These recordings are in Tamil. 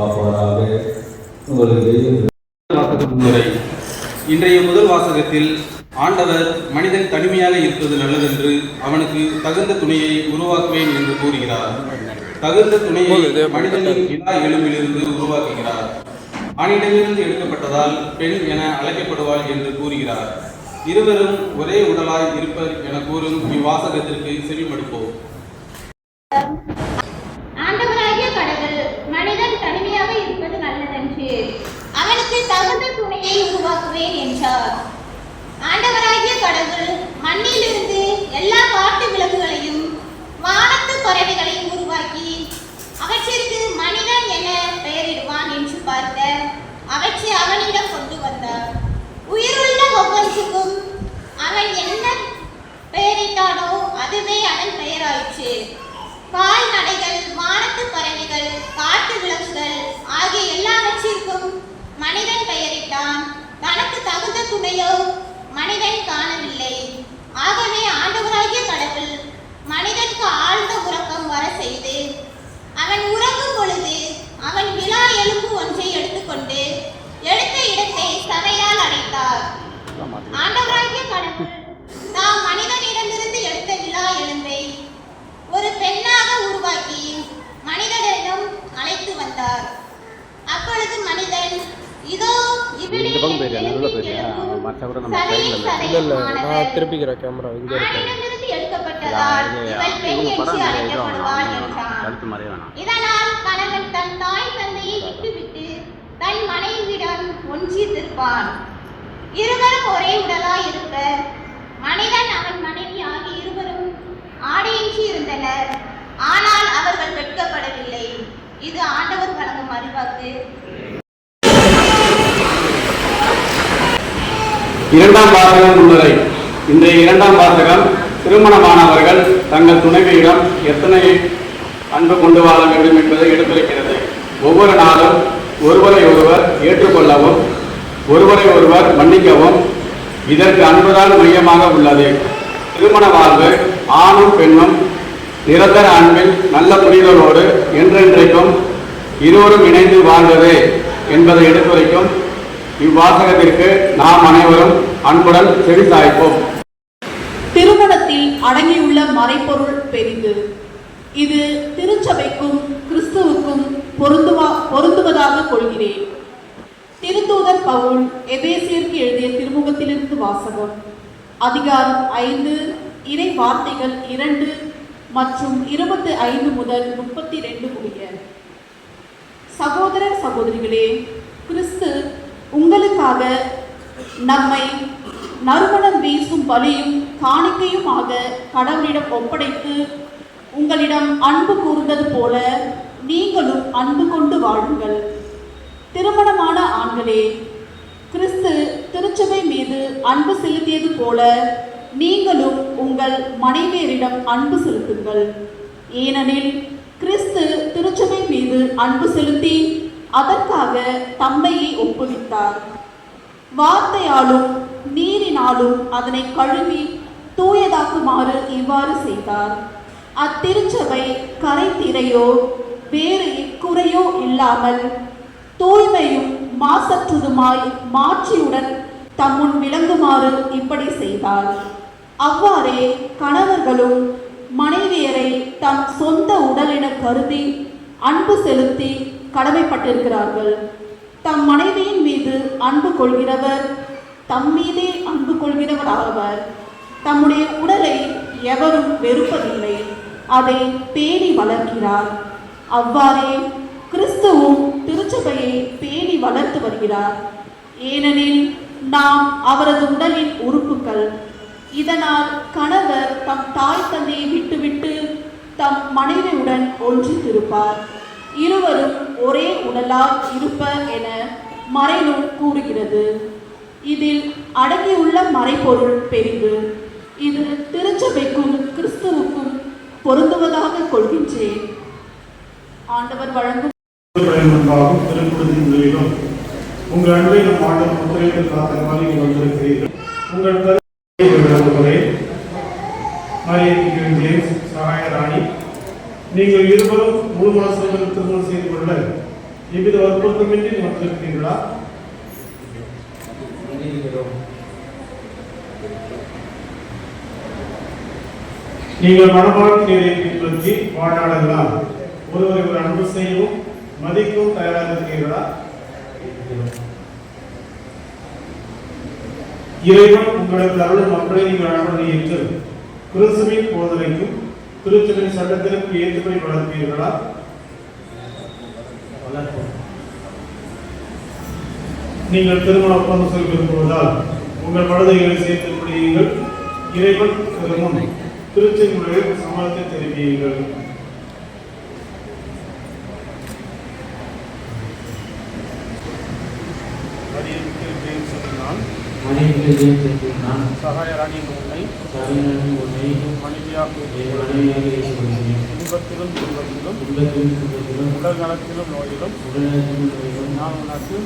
பாதுகாப்பாராக முறை இன்றைய முதல் வாசகத்தில் ஆண்டவர் மனிதன் தனிமையாக இருப்பது நல்லதென்று அவனுக்கு தகுந்த துணையை உருவாக்குவேன் என்று கூறுகிறார். தகுந்த துணையை மனிதனின் வினா எலும்பிலிருந்து உருவாக்குகிறார். ஆணிடமிருந்து எடுக்கப்பட்டதால் பெண் என அழைக்கப்படுவாள் என்று கூறுகிறார். இருவரும் ஒரே உடலாய் இருப்பர் என கூறும் இவ்வாசகத்திற்கு செவிமடுப்போம். அவற்றிற்கு மனிதன் என பெயரிடுவான் என்று பார்க்க அவற்றை அவனிடம் கொண்டு வந்தார் உயிருள்ள ஒவ்வொன்றுக்கும் அவன் என்ன பெயரிட்டானோ அதுவே அதன் பெயராயிற்று. கால்நடைகள் வானத்து பறவைகள் காட்டு விலங்குகள் ஆகிய எல்லாவற்றிற்கும் மனிதன் பெயரிட்டான். தனக்கு தகுந்த துணையோ மனிதன் காணவில்லை. ஆகவே ஆண்டவராகிய கடவுள் மனிதனுக்கு ஆழ்ந்த உறக்கம் வர செய்து அவன் உறங்கும் பொழுது அவன் விழா எலும்பு ஒன்றை எடுத்துக்கொண்டு எடுத்த இடத்தை சதையால் அடைத்தார். ஆண்டவராகிய கடவுள் தாம் மனிதனிடமிருந்து எடுத்த விழா எலும்பை ஒரு பெண்ணாக உருவாக்கி மனிதனிடம் அழைத்து வந்தார் அப்பொழுது மனிதன் இதோ இவளே இந்த பக்கம் போயிரு, என் நடுவுல போயிரு. எலும்பும் ஆ, மற்ற கூட நம்ம சதையின் side ல சதையும் இல்ல இல்ல. நான் திருப்பிக்கிறேன் கேமரா இங்கே இருக்கு. ஆணிடமிருந்து எடுக்கப்பட்டதால் இது இவள் பெண் இவங்க என்று படம் நிறைய அழைக்கப்படுவாள் வேணாம் என்றான் கழுத்து மறைய வேணாம். இதனால் கணவன் தன் தாய் தந்தையை விட்டுவிட்டு தன் மனைவியிடம் ஒன்றித்திருப்பான் இருவரும் ஒரே உடலாய் இருப்பர் மனிதன் அவன் மனைவி ஆகிய இருவரும் ஆடையின்றி இருந்தனர். ஆனால் அவர்கள் வெட்கப்படவில்லை. இது ஆண்டவர் வழங்கும் அறிவாக்கு. இரண்டாம் வாசகம் முன்னுரை இன்றைய இரண்டாம் வாசகம் திருமணமானவர்கள் தங்கள் துணைவியிடம் எத்தனை அன்பு கொண்டு வாழ வேண்டும் என்பதை எடுத்துரைக்கிறது. ஒவ்வொரு நாளும் ஒருவரை ஒருவர் ஏற்றுக்கொள்ளவும் ஒருவரை ஒருவர் மன்னிக்கவும் இதற்கு அன்புதான் மையமாக உள்ளது. திருமண வாழ்வு ஆணும் பெண்ணும் நிரந்தர அன்பில் நல்ல புரிதலோடு என்றென்றைக்கும் இருவரும் இணைந்து வாழ்ந்தது என்பதை எடுத்துரைக்கும் இவ்வாசகத்திற்கு நாம் அனைவரும் அன்புடன் செவிசாய்ப்போம் திருமணத்தில் அடங்கியுள்ள மறைப்பொருள் பெரிது. இது திருச்சபைக்கும் கிறிஸ்துவுக்கும் பொருந்துவா பொருந்துவதாக கொள்கிறேன். திருத்தூதர் பவுல் எபேசியருக்கு எழுதிய திருமுகத்திலிருந்து வாசகம். அதிகாரம் ஐந்து இறை வார்த்தைகள் இரண்டு மற்றும் இருபத்தி ஐந்து முதல் முப்பத்தி ரெண்டு முடிய சகோதர சகோதரிகளே கிறிஸ்து உங்களுக்காக நம்மை நறுமணம் வீசும் பலியும் காணிக்கையுமாக கடவுளிடம் ஒப்படைத்து உங்களிடம் அன்பு கூர்ந்தது போல நீங்களும் அன்பு கொண்டு வாழுங்கள். திருமணமான ஆண்களே கிறிஸ்து திருச்சபை மீது அன்பு செலுத்தியது போல நீங்களும் உங்கள் மனைவியரிடம் அன்பு செலுத்துங்கள். ஏனெனில் கிறிஸ்து திருச்சபை மீது அன்பு செலுத்தி அதற்காக தம்மையை ஒப்புவித்தார். வார்த்தையாலும் நீரினாலும் அதனை கழுவி தூயதாக்குமாறு இவ்வாறு செய்தார். அத்திருச்சபை கரைத்திரையோ வேறு இக்குறையோ இல்லாமல் தூய்மையும் மாசற்றதுமாய் மாற்றியுடன் தம்முன் விளங்குமாறு இப்படி செய்தார். அவ்வாறே கணவர்களும் மனைவியரை தம் சொந்த உடலென கருதி அன்பு செலுத்தி கடமைப்பட்டிருக்கிறார்கள். தம் மனைவியின் மீது அன்பு கொள்கிறவர் தம் மீதே அன்பு கொள்கிறவர் ஆவர் தம்முடைய உடலை எவரும் வெறுப்பதில்லை. அதை பேணி வளர்க்கிறார். அவ்வாறே கிறிஸ்துவும் திருச்சபையை பேணி வளர்த்து வருகிறார். ஏனெனில் நாம் அவரது உடலின் உறுப்புகள். இதனால் கணவர் தம் தாய் தந்தையை விட்டுவிட்டு தம் மனைவியுடன் ஒன்றித்திருப்பார். இருவரும் ஒரே உடலாக இருப்பர் என மறைநூல் கூறுகிறது. இதில் அடங்கியுள்ள மறைபொருள் பெரிது. இது திருச்சபைக்கும் கிறிஸ்துவுக்கும் பொருந்துவதாக கொள்கின்றேன். ஆண்டவர் வழங்கும் முன்பாகவும் உங்கள் அன்பை நம் ஆண்டவர் முத்திரைகளுக்காக காத்த வந்திருக்கிறீர்கள். உங்கள் கருத்துரை மாரியன் ஜேம்ஸ் சகாயராணி நீங்கள் இருவரும் முழு மனசுடன் திருமணம் செய்து கொள்ள எவ்வித வற்புறுத்தமின்றி வந்திருக்கிறீர்களா? நீங்கள் மனமான மனமாட்சியை பின்பற்றி வாழ்நாளெல்லாம் ஒருவரை ஒரு அன்பு செய்யவும் மதிக்கவும் தயாராக இருக்கிறீர்களா? இறைவன் உங்களுக்கு அருளும் மக்களை நீங்கள் அனுமதி என்று கிறிஸ்துவின் போதனைக்கும் திருச்சபின் சட்டத்திற்கு ஏற்றுமை வளர்ப்பீர்களா நீங்கள் திருமண ஒப்பந்தம் செய்ய விரும்புவதால் உங்கள் மனதைகளை சேர்த்து முடியுங்கள் இறைவன் திருமணம் திருச்செங்குடைய சமாளத்தை தெரிவியுங்கள். மனைவிக்கு ஜெயம் செலுத்தினான் சகாய ராணியின் உன்னை உன்னை மனைவியாக என் மனைவியாக இன்பத்திலும் துன்பத்திலும் துன்பத்திலும் உடல் நலத்திலும் நோயிலும் உடனடியும் நோயிலும் நான் உனக்கு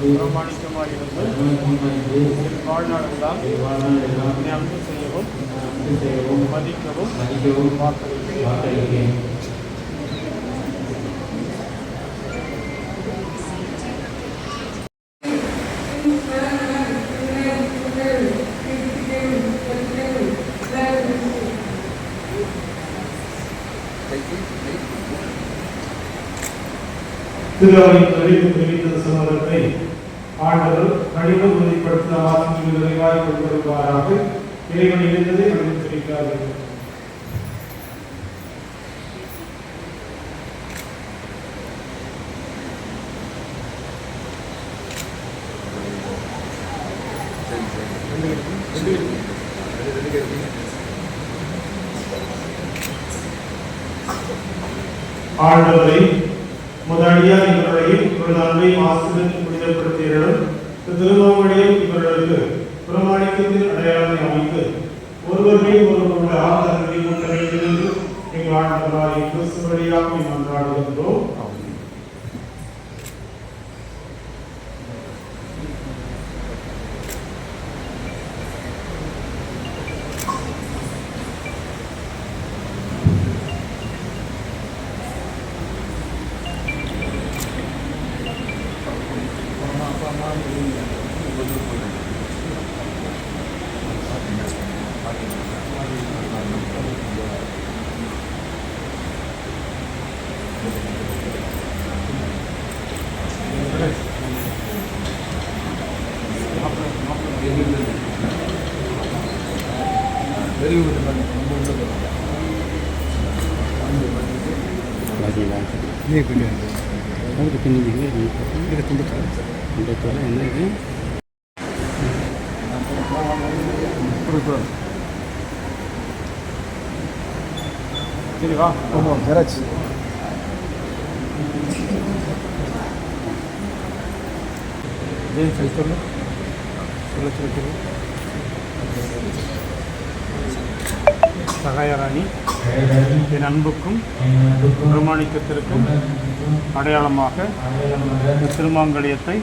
பிரமாணிக்கமாயிருந்து பிரமாணிக்கமாயிருந்து என் வாழ்நாளெல்லாம் என் அன்பு செய்யவும் அன்பு செய்யவும் மதிக்கவும் மதிக்கவும் வாக்களிக்கிறேன். வாக்களிக்கிறேன். திருவாரின் அறிவு தெரிவித்த சமூகத்தை ஆண்டவர் கடிதம் உறுதிப்படுத்த ஆத்மீக நிறைவாய் கொண்டிருப்பாராக இறைவன் இருந்ததை அனுமதிக்கிறார்கள் ஆண்டவரை முதலியார் இவர்களையும் இவரது அன்பை ஆசிரியர் புனிதப்படுத்தியவர்களும் திருமாவளியும் இவர்களுக்கு பிரமாணிக்கத்தில் அடையாளத்தை அமைத்து ஒருவர்களையும் ஒருவருடைய ஆதரவை 네, 그게. 여기 대표님 얘기를 보니까. 이거 돈독살? 돈독살 옛날에. 그렇죠. 이리 가. 어머, 잘했지. 네, 잘 있었나? 그렇죠, 그렇죠. சகாயராணி என் அன்புக்கும் பிரமாணிக்கத்திற்கும் அடையாளமாக இந்த திருமாங்கலியத்தை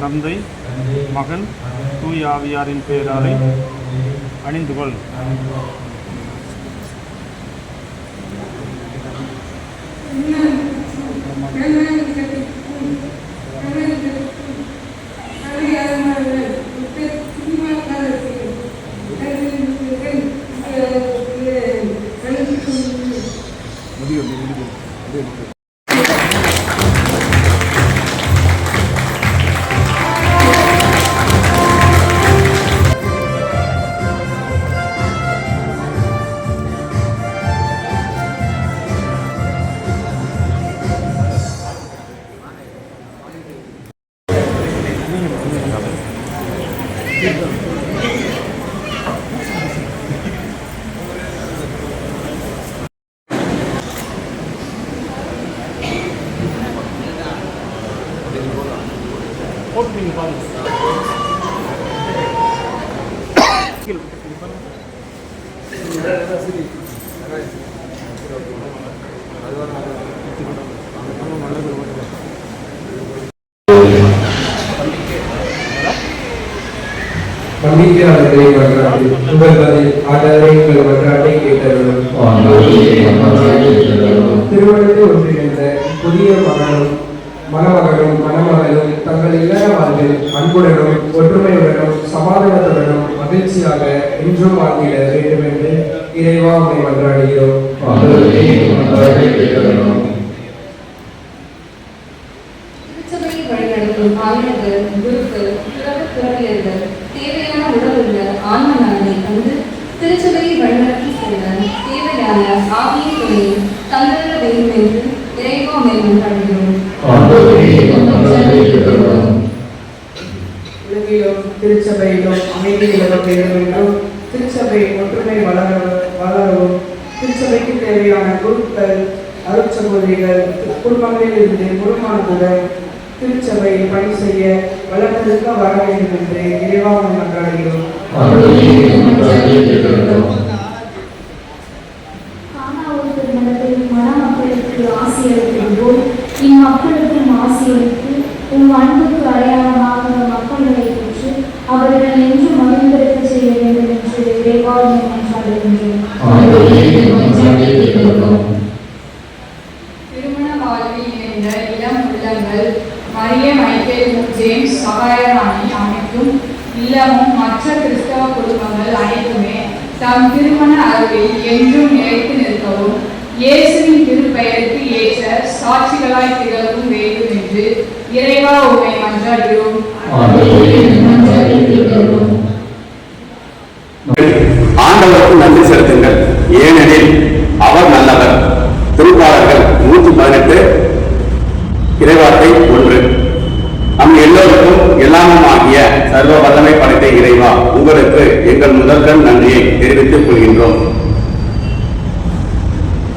தந்தை மகன் தூய் ஆவியாரின் பெயராலே அணிந்து கொள். போட்டு நம்பிக்கையாளர்களை மன்றாடி உங்கள் பதில் ஆண்டவரை உங்கள் கேட்டவர்களும் திருமணத்தில் ஒன்றிணைந்த புதிய மகனும் மணமகனும் மணமகளும் தங்கள் இல்லற வாழ்வில் அன்புடனும் ஒற்றுமையுடனும் சமாதானத்துடனும் மகிழ்ச்சியாக இன்றும் வாழ்ந்திட வேண்டும் என்று இறைவா உண்மை மன்றாடுகிறோம் குருக்கள் தேவையான உடலுள்ள ஆன்ம நலனை தந்து திருச்சபையை வழிநடத்தி செல்ல தேவையான ஆவிய துணையை தந்திர வேண்டும் என்று இறைவா மேற்கொண்டாடுகிறோம் உலகிலும் திருச்சபையிலும் அமைதி நிலவ வேண்டும் என்றும் திருச்சபை ஒற்றுமை வளர பலரும் திருச்சபைக்கு தேவையான குருக்கள் அருட்சகோதரிகள் குடும்பங்களில் இருந்து குருமானத்துடன் திருச்சபையில் பணி செய்ய வளர்த்திருக்க வர வேண்டும் என்று இறைவாக நன்றாகிறோம் காணாவூர் திருமணத்தில் மணமக்களுக்கு ஆசிரியர் இம்மக்களுக்கும் ஆசிரியருக்கு உம் அன்புக்கு அடையாளமாக மக்களை பெற்று அவர்கள் என்று மகிழ்ந்திருக்க செய்ய வேண்டும் என்று இறைவாக மன்றாடுகின்றோம் திருமண வாழ்வில் இணைந்த இளம் உள்ளங்கள் மரிய மைக்கேல் ஜேம்ஸ் சகாயராணி அமைக்கும் இல்லமும் மற்ற கிறிஸ்தவ குடும்பங்கள் அனைத்துமே தம் திருமண அளவில் என்றும் நிலைத்து நிற்கவும் இயேசுவின் திருப்பெயருக்கு ஏற்ற சாட்சிகளாய் திகழவும் வேண்டும் என்று இறைவா உண்மை மன்றாடுகிறோம் ஆண்டவருக்கு நன்றி செலுத்துங்கள் ஏனெனில் அவர் நல்லவர் திருப்பாளர்கள் நூற்றி பதினெட்டு இறைவார்த்தை ஒன்று. நம் எல்லோருக்கும் எல்லாமும் ஆகிய சர்வ வல்லமை படைத்த இறைவா உங்களுக்கு எங்கள் முதல்கள் நன்றியை தெரிவித்துக் கொள்கின்றோம்.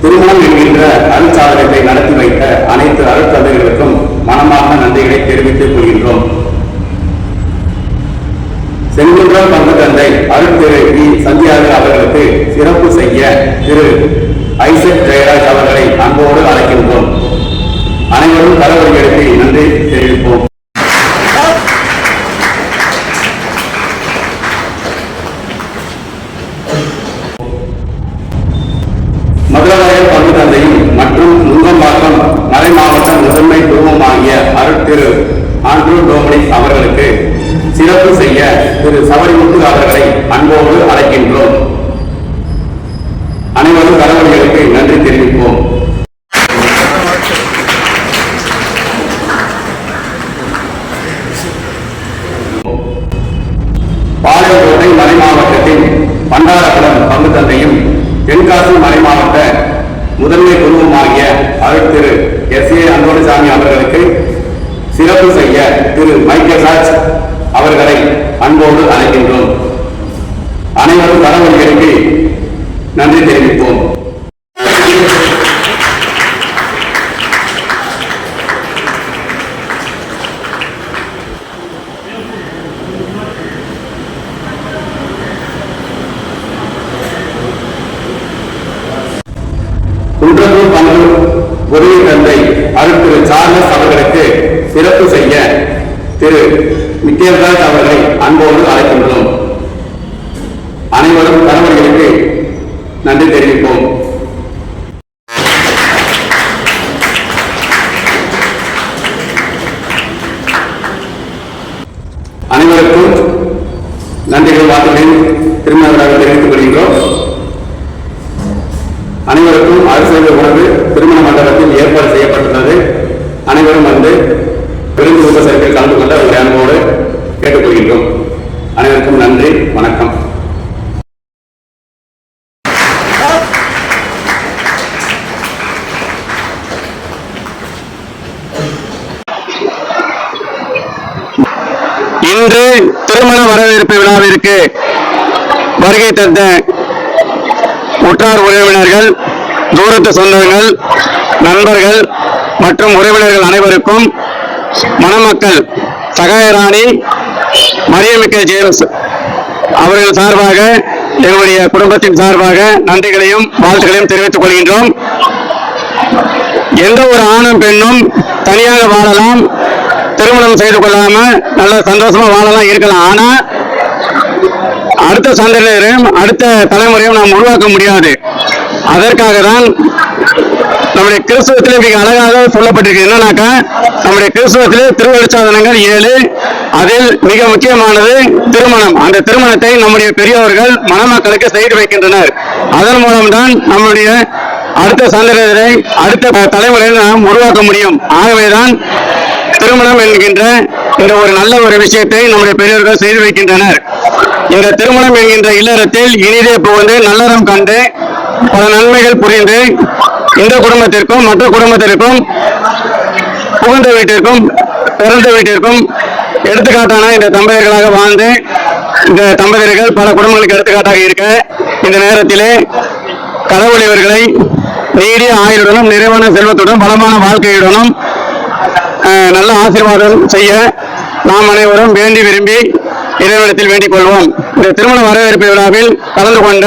திருமணம் என்கின்ற அருட்சாதனத்தை நடத்தி வைத்த அனைத்து அருட்தந்தைகளுக்கும் மனமாக நன்றிகளை தெரிவித்துக் கொள்கின்றோம். செங்குன்றம் பங்கு தந்தை அருட்திரு வி. சந்தியாக அவர்களுக்கு சிறப்பு செய்ய திரு ஐசக் ஜெயராஜ் அவர்களை அன்போடு அழைக்கின்றோம். அனைவரும் தலைவர்களுக்கு நன்றி தெரிவிப்போம். நன்றி தெரிவிப்போம் குன்றத்தூர் பங்கு உதவி தந்தை அருட்திரு சார்லஸ் அவர்களுக்கு சிறப்பு செய்ய திரு மிக்கேல்ராஜ் அவர்களை அன்போடு அழைக்கின்றோம் அனைவரும் கணவர்களுக்கு நன்றி தெரிவிப்போம் அனைவருக்கும் நன்றிகள் வாழ்த்துக்களின் திருமணங்களாக தெரிவித்துக் கொள்கின்றோம். அனைவருக்கும் அரசு உணவு திருமண மண்டபத்தில் ஏற்பாடு செய்யப்பட்டுள்ளது. அனைவரும் வந்து விருந்து உபசரிப்பில் கலந்து கொள்ள உங்களுடைய அன்போடு கேட்டுக்கொள்கின்றோம். அனைவருக்கும் நன்றி வணக்கம். இன்று திருமண வரவேற்பு விழாவிற்கு வருகை தந்த உற்றார் உறவினர்கள் தூரத்து சொந்தங்கள் நண்பர்கள் மற்றும் உறவினர்கள் அனைவருக்கும் மணமக்கள் சகாயராணி மரியமிக்க ஜேம்ஸ் அவர்கள் சார்பாக எங்களுடைய குடும்பத்தின் சார்பாக நன்றிகளையும் வாழ்த்துக்களையும் தெரிவித்துக் கொள்கின்றோம். எந்த ஒரு ஆணும் பெண்ணும் தனியாக வாழலாம் திருமணம் செய்து கொள்ளாம நல்ல சந்தோஷமா வாழலாம் இருக்கலாம். ஆனா அடுத்த சந்ததியினரையும் அடுத்த தலைமுறையும் நாம் உருவாக்க முடியாது. அதற்காக தான் நம்முடைய கிறிஸ்துவத்தில் மிக அழகாக சொல்லப்பட்டிருக்கு. என்னன்னாக்கா நம்முடைய கிறிஸ்துவத்திலே சாதனங்கள் ஏழு அதில் மிக முக்கியமானது திருமணம். அந்த திருமணத்தை நம்முடைய பெரியவர்கள் மணமக்களுக்கு செய்து வைக்கின்றனர். அதன் மூலம்தான் நம்முடைய அடுத்த சந்ததியினரை அடுத்த தலைமுறையில் நாம் உருவாக்க முடியும். ஆகவேதான் திருமணம் என்கின்ற இந்த ஒரு நல்ல ஒரு விஷயத்தை நம்முடைய பெரியவர்கள் செய்து வைக்கின்றனர். இந்த திருமணம் என்கின்ற இல்லறத்தில் இனிதே புகுந்து நல்லறம் கண்டு பல நன்மைகள் புரிந்து இந்த குடும்பத்திற்கும் மற்ற குடும்பத்திற்கும் புகுந்த வீட்டிற்கும் பிறந்த வீட்டிற்கும் எடுத்துக்காட்டான இந்த தம்பதியர்களாக வாழ்ந்து இந்த தம்பதியர்கள் பல குடும்பங்களுக்கு எடுத்துக்காட்டாக இருக்க இந்த நேரத்திலே கடவுள் இவர்களை நீடிய ஆயுளுடனும் நிறைவான செல்வத்துடன் பலமான வாழ்க்கையுடனும் நல்ல ஆசீர்வாதம் செய்ய நாம் அனைவரும் வேண்டி விரும்பி இறைவனத்தில் வேண்டிக் கொள்வோம் இந்த திருமண வரவேற்பு விழாவில் கலந்து கொண்ட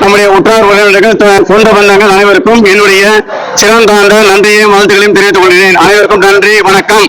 நம்முடைய உற்றார் உறவினர்கள் சொந்த பந்தங்கள் அனைவருக்கும் என்னுடைய சிறந்தாந்த நன்றியையும் வாழ்த்துக்களையும் தெரிவித்துக் கொள்கிறேன். அனைவருக்கும் நன்றி வணக்கம்.